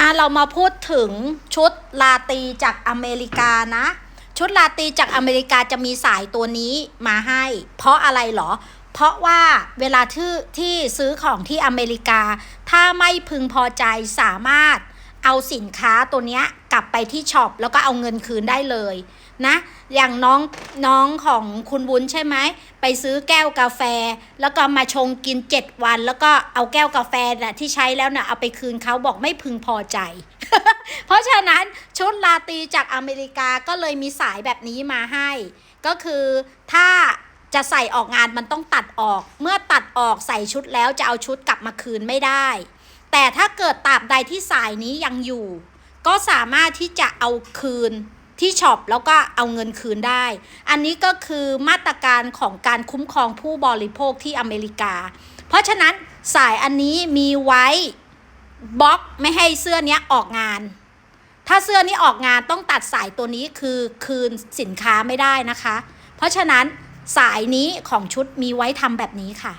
อะเรามาพูดถึงชุดลาตีจากอเมริกานะ ชุดลาตีจากอเมริกาจะมีสายตัวนี้มาให้ เพราะอะไรเหรอ เพราะว่าเวลาที่ที่ซื้อของที่อเมริกา ถ้าไม่พึงพอใจสามารถ สินค้าตัวเนี้ยกลับไปที่ช็อปแล้วก็เอาเงินคืนได้เลยนะ อย่างน้องน้องของคุณวุ้นใช่ไหมไปซื้อแก้วกาแฟ แล้วก็มาชงกิน 7 วัน แล้วก็เอาแก้วกาแฟน่ะที่ใช้แล้วน่ะเอาไปคืนเขาบอกไม่พึงพอใจ เพราะฉะนั้นชุดลาตีจากอเมริกาก็เลยมีสายแบบนี้มาให้ ก็คือถ้าจะใส่ออกงานมันต้องตัดออก เมื่อตัดออกใส่ชุดแล้วจะเอาชุดกลับมาคืนไม่ได้ แต่ถ้าเกิดตราบใดที่สายนี้ยังอยู่ ก็สามารถที่จะเอาคืนที่ช็อปแล้วก็เอาเงินคืนได้ อันนี้ก็คือมาตรการของการคุ้มครองผู้บริโภคที่อเมริกา เพราะฉะนั้นสายอันนี้มีไว้บล็อกไม่ให้เสื้อเนี้ยออกงาน ถ้าเสื้อนี้ออกงานต้องตัดสายตัวนี้คือคืนสินค้าไม่ได้นะคะ เพราะฉะนั้นสายนี้ของชุดมีไว้ทำแบบนี้ค่ะ